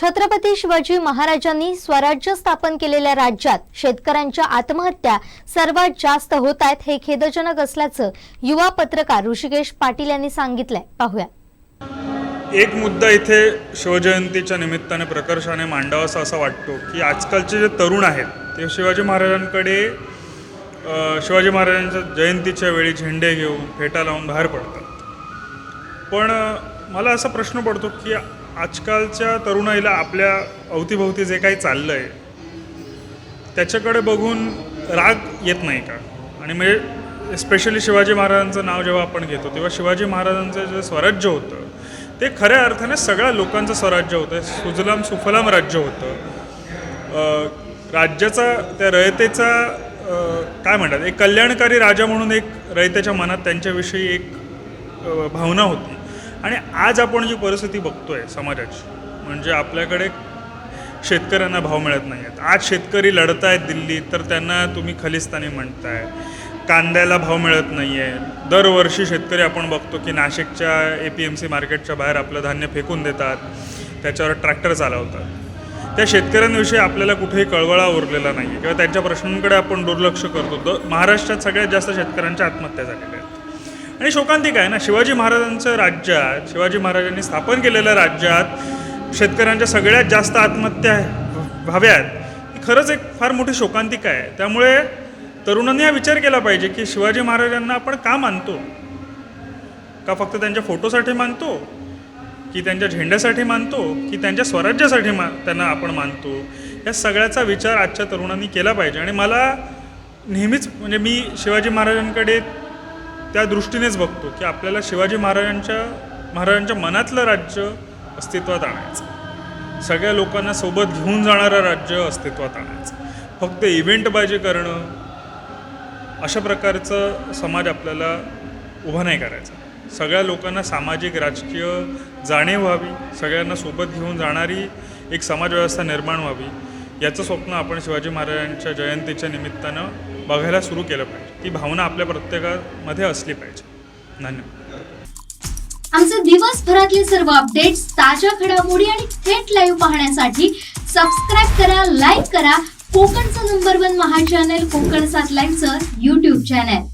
छत्रपती शिवाजी महाराजांनी स्वराज्य स्थापन केलेल्या राज्यात शेतकऱ्यांच्या आत्महत्या सर्वात जास्त होत आहेत हे खेदजनक असल्याचं युवा पत्रकार ऋषिकेश पाटील यांनी सांगितलंय. पाहूया. एक मुद्दा इथे शिवजयंतीच्या निमित्ताने प्रकर्षाने मांडावासा असा वाटतो की आजकालचे जे तरुण आहेत ते शिवाजी महाराजांकडे शिवाजी महाराजांच्या जयंतीच्या वेळी झेंडे घेऊन फेटा लावून बाहेर पडतात. पण मला असा प्रश्न पडतो की आजकालच्या तरुणाईला आपल्या अवतीभोवती जे काही चाललं आहे त्याच्याकडे बघून राग येत नाही का? आणि म्हणजे स्पेशली शिवाजी महाराजांचं नाव जेव्हा आपण घेतो तेव्हा शिवाजी महाराजांचं जे स्वराज्य होतं ते खऱ्या अर्थाने सगळ्या लोकांचं स्वराज्य होतं. सुजलाम सुफलाम राज्य होतं. राज्याचा त्या रयतेचा काय म्हणतात? एक कल्याणकारी राजा म्हणून एक रयतेच्या मनात त्यांच्याविषयी एक भावना होती. आणि आज आपण जी परिस्थिती बघतोय समाजाची म्हणजे आपल्याकडे शेतकऱ्यांना भाव मिळत नाही आहेत आज शेतकरी लढत आहेत दिल्लीत तर त्यांना तुम्ही खलिस्तानी म्हणताय. कांद्याला भाव मिळत नाही आहे दरवर्षी शेतकरी आपण बघतो की नाशिकच्या ए पी एम सी मार्केटच्या बाहेर आपलं धान्य फेकून देतात. त्याच्यावर ट्रॅक्टर चालवतात. त्या शेतकऱ्यांविषयी आपल्याला कुठेही कळवळा उरलेला नाही आहे किंवा त्यांच्या प्रश्नांकडे आपण दुर्लक्ष करतो. द महाराष्ट्रात सगळ्यात जास्त शेतकऱ्यांच्या आत्महत्या झालेल्या आहेत. आणि शोकांतिक आहे ना शिवाजी महाराजांचं राज्यात शिवाजी महाराजांनी स्थापन केलेल्या राज्यात शेतकऱ्यांच्या सगळ्यात जास्त आत्महत्या व्हाव्यात ही खरंच एक फार मोठी शोकांतिका आहे. त्यामुळे तरुणांनी हा विचार केला पाहिजे की शिवाजी महाराजांना आपण का मानतो? का फक्त त्यांच्या फोटोसाठी मानतो? की त्यांच्या झेंड्यासाठी मानतो? की त्यांच्या स्वराज्यासाठी मा त्यांना आपण मानतो? या सगळ्याचा विचार आजच्या तरुणांनी केला पाहिजे. आणि मला नेहमीच म्हणजे मी शिवाजी महाराजांकडे त्या दृष्टीनेच बघतो की आपल्याला शिवाजी महाराजांच्या महाराजांच्या मनातलं राज्य अस्तित्वात आणायचं. सगळ्या लोकांना सोबत घेऊन जाणारं राज्य अस्तित्वात आणायचं. फक्त इव्हेंटबाजी करणं अशा प्रकारचं समाज आपल्याला उभा नाही करायचा. सगळ्या लोकांना सामाजिक राजकीय जाणीव व्हावी सगळ्यांना सोबत घेऊन जाणारी एक समाजव्यवस्था निर्माण व्हावी. याचं स्वप्न आपण शिवाजी महाराजांच्या जयंतीच्या निमित्तानं बघायला सुरू केलं पाहिजे. ती भावना आपल्या प्रत्येकामध्ये असली पाहिजे. धन्यवाद. आमचे दिवसभरातले सर्व अपडेट्स ताज्या घडामोडी आणि थेट लाईव्ह पाहण्यासाठी सबस्क्राईब करा लाईक करा. कोकणचं नंबर वन महा चॅनल कोकण सात लाईव्हचं युट्यूब चॅनल